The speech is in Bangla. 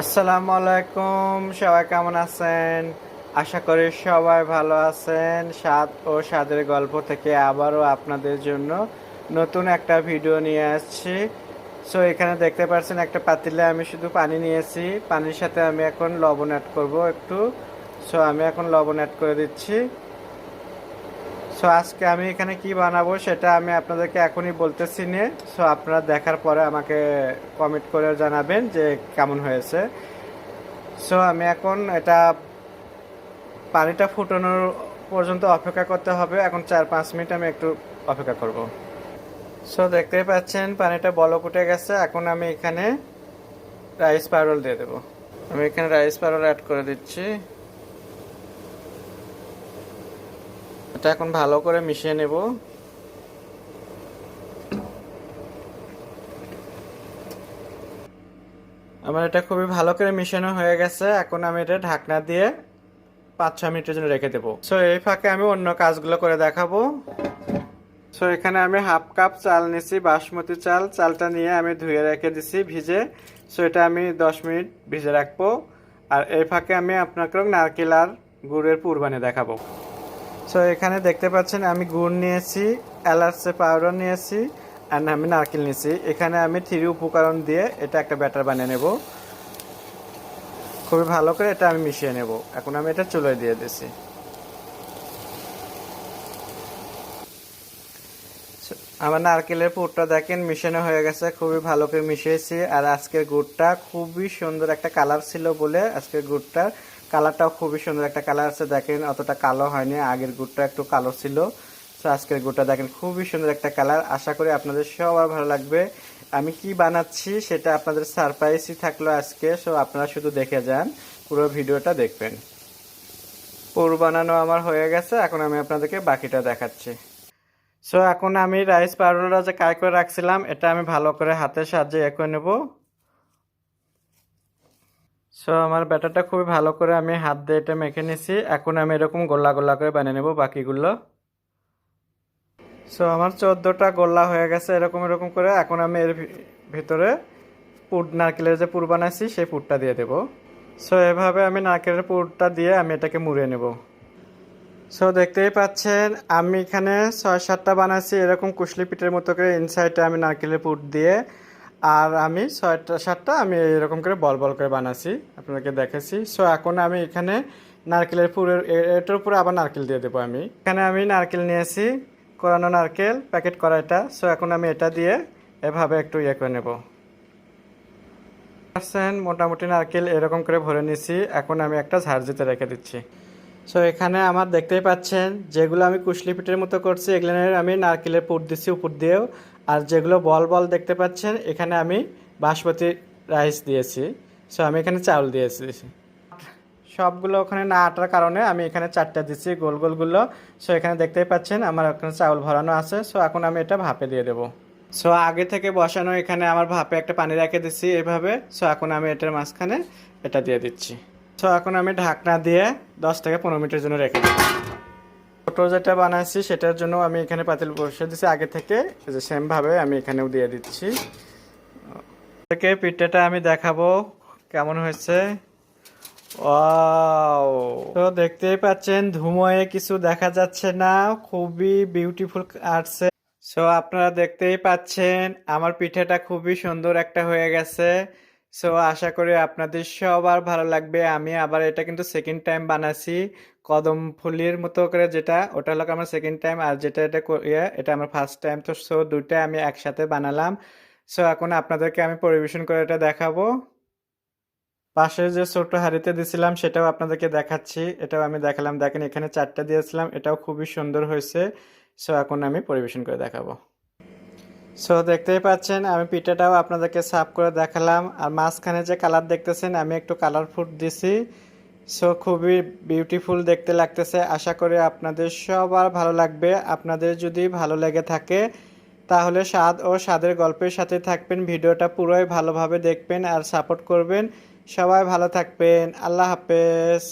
আসসালামু আলাইকুম সবাই কেমন আছেন? আশা করি সবাই ভালো আছেন। স্বাদ ও স্বাদের গল্প থেকে আবারও আপনাদের জন্য নতুন একটা ভিডিও নিয়ে আসছি। সো এখানে দেখতে পাচ্ছেন একটা পাতিলে আমি শুধু পানি নিয়েছি। পানির সাথে আমি এখন লবণ অ্যাড করব একটু। সো আমি এখন লবণ অ্যাড করে দিচ্ছি। সো আজকে আমি এখানে কি বানাবো সেটা আমি আপনাদেরকে এখনই বলতেছি নে। সো আপনারা দেখার পরে আমাকে কমেন্ট করে জানাবেন যে কেমন হয়েছে। সো আমি এখন এটা পানিটা ফুটানোর পর্যন্ত অপেক্ষা করতে হবে। এখন চার পাঁচ মিনিট আমি একটু অপেক্ষা করব। সো দেখতেই পাচ্ছেন পানিটা বলক উঠে গেছে। এখন আমি এখানে রাইস পাউডার দিয়ে দেবো। আমি এখানে রাইস পাউডার অ্যাড করে দিচ্ছি। এটা এখন ভালো করে মিশিয়ে নেব। আমার এটা খুবই ভালো করে মিশানো হয়ে গেছে। এখন আমি এটা ঢাকনা দিয়ে পাঁচ ছ মিনিটের জন্য রেখে দেবো। সো এই ফাঁকে আমি অন্য কাজগুলো করে দেখাবো। সো এখানে আমি হাফ কাপ চাল নিছি বাসমতি চাল। চালটা নিয়ে আমি ধুয়ে রেখে দিছি ভিজে। সো এটা আমি দশ মিনিট ভিজে রাখব। আর এই ফাঁকে আমি আপনাকে নারকেল আর গুড়ের পুর বানিয়ে দেখাবো। সো এখানে দেখতে পাচ্ছেন আমি গুড় নিয়েছি, এলাচে পাউডার নিয়েছি অ্যান্ড আমি নারকেল নিয়েছি। এখানে আমি থ্রি উপকরণ দিয়ে এটা একটা ব্যাটার বানিয়ে নেব। খুবই ভালো করে এটা আমি মিশিয়ে নেব। এখন আমি এটা চুলোয় দিয়ে দিছি। আমার নারকেলের পুরটা দেখেন মিশানো হয়ে গেছে, খুবই ভালো করে মিশিয়েছি। আর আজকের গুড়টা খুবই সুন্দর একটা কালার ছিল বলে আজকের গুড়টার কালারটাও খুবই সুন্দর। একটা কালার আছে, দেখেন, অতটা কালো হয়নি, আগের গুড়টা একটু কালো ছিল। তো আজকের গুড়টা দেখেন, খুবই সুন্দর একটা কালার। আশা করি আপনাদের সবার ভালো লাগবে। আমি কি বানাচ্ছি সেটা আপনাদের সারপ্রাইজই থাকল আজকে সো আপনারা শুধু দেখে যান, পুরো ভিডিওটা দেখবেন। পুর বানানো আমার হয়ে গেছে, এখন আমি আপনাদেরকে বাকিটা দেখাচ্ছি। সো এখন আমি রাইস পাউডারটা যে কাই করে রাখছিলাম, এটা আমি ভালো করে হাতের সাহায্যে এ করে নেব। সো আমার ব্যাটারটা খুবই ভালো করে আমি হাত দিয়ে এটা মেখে নিছি। এখন আমি এরকম গোল্লা গোল্লা করে বানিয়ে নেব বাকিগুলো। সো আমার চোদ্দোটা গোল্লা হয়ে গেছে এরকম এরকম করে। এখন আমি এর ভিতরে পুর, নারকেলের যে পুর বানাইছি, সেই পুরটা দিয়ে দেব। সো এভাবে আমি নারকেলের পুরটা দিয়ে আমি এটাকে মুড়ে নেব। সো দেখতেই পাচ্ছেন, আমি এখানে ছয় সাতটা বানাইছি এরকম কুশলি পিঠের মতো করে। ইনসাইডে আমি নারকেলের পুর দিয়ে আর আমি ছয়টা, সাতটা আমি এরকম করে বল বল করে বানাচ্ছি আপনাদেরকে দেখেছি। সো এখন আমি এখানে নারকেলের পুরের এটার উপরে আবার নারকেল দিয়ে দেবো আমি। এখানে আমি নারকেল নিয়েছি, কোরানো নারকেল, প্যাকেট করা এটা। সো এখন আমি এটা দিয়ে এভাবে একটু ইয়ে করে নেব। পার্সেন্ট মোটামুটি নারকেল এরকম করে ভরে নিছি এখন আমি একটা ঝাড়জিতে রেখে দিচ্ছি। সো এখানে আমার দেখতেই পাচ্ছেন, যেগুলো আমি কুশলি পিঠের মতো করছি এগুলোর আমি নারকেলের পুর দিচ্ছি উপর দিয়েও। আর যেগুলো বল বল দেখতে পাচ্ছেন, এখানে আমি বাসমতি রাইস দিয়েছি। সো আমি এখানে চাউল দিয়েছি। সবগুলো ওখানে না আটার কারণে আমি এখানে চারটা দিচ্ছি গোল গোলগুলো সো এখানে দেখতেই পাচ্ছেন, আমার ওখানে চাউল ভরানো আছে। সো এখন আমি এটা ভাপে দিয়ে দেবো। সো আগে থেকে বসানো এখানে আমার ভাপে একটা পানি রেখে দিচ্ছি এভাবে। সো এখন আমি এটার মাঝখানে এটা দিয়ে দিচ্ছি। সো এখন আমি ঢাকনা দিয়ে দশ থেকে পনেরো মিনিটের জন্য রেখে দিচ্ছি। ছোটো যেটা বানাইছি, সেটার জন্য আমি এখানে পাতিল বসে দিচ্ছি আগে থেকে যে সেমভাবে আমি এখানেও দিয়ে দিচ্ছি। থেকে পিঠাটা আমি দেখাবো কেমন হয়েছে। তো দেখতেই পাচ্ছেন, ধুমোয়ে, কিছু দেখা যাচ্ছে না। খুবই বিউটিফুল আসছে। সো আপনারা দেখতেই পাচ্ছেন, আমার পিঠাটা খুবই সুন্দর একটা হয়ে গেছে। সো আশা করি আপনাদের সবার ভালো লাগবে। আমি আবার এটা কিন্তু সেকেন্ড টাইম বানাচ্ছি কদম ফুলির মতো করে যেটা, ওটা হলো আমার সেকেন্ড টাইম আর যেটা এটা ইয়ে এটা আমার ফার্স্ট টাইম তো সো দুইটা আমি একসাথে বানালাম। সো এখন আপনাদেরকে আমি পরিবেশন করে এটা দেখাবো। পাশে যে ছোট হাঁড়িতে দিছিলাম, সেটাও আপনাদেরকে দেখাচ্ছি। এটাও আমি দেখালাম। দেখেন, এখানে চারটা দিয়েছিলাম। এটাও খুবই সুন্দর হয়েছে। সো এখন আমি পরিবেশন করে দেখাবো। সো দেখতেই পাচ্ছেন, আমি পিঠাটাও আপনাদেরকে সাফ করে দেখালাম। আর মাঝখানে যে কালার দেখতেছেন, আমি একটু কালার ফুড দিছি। সো খুবই বিউটিফুল দেখতে লাগতেছে। আশা করি আপনাদের সবার ভালো লাগবে। আপনাদের যদি ভালো লেগে থাকে, তাহলে স্বাদ ও স্বাদের গল্পের সাথে থাকবেন, ভিডিওটা পুরোই ভালোভাবে দেখবেন আর সাপোর্ট করবেন। সবাই ভালো থাকবেন। আল্লাহ হাফেজ।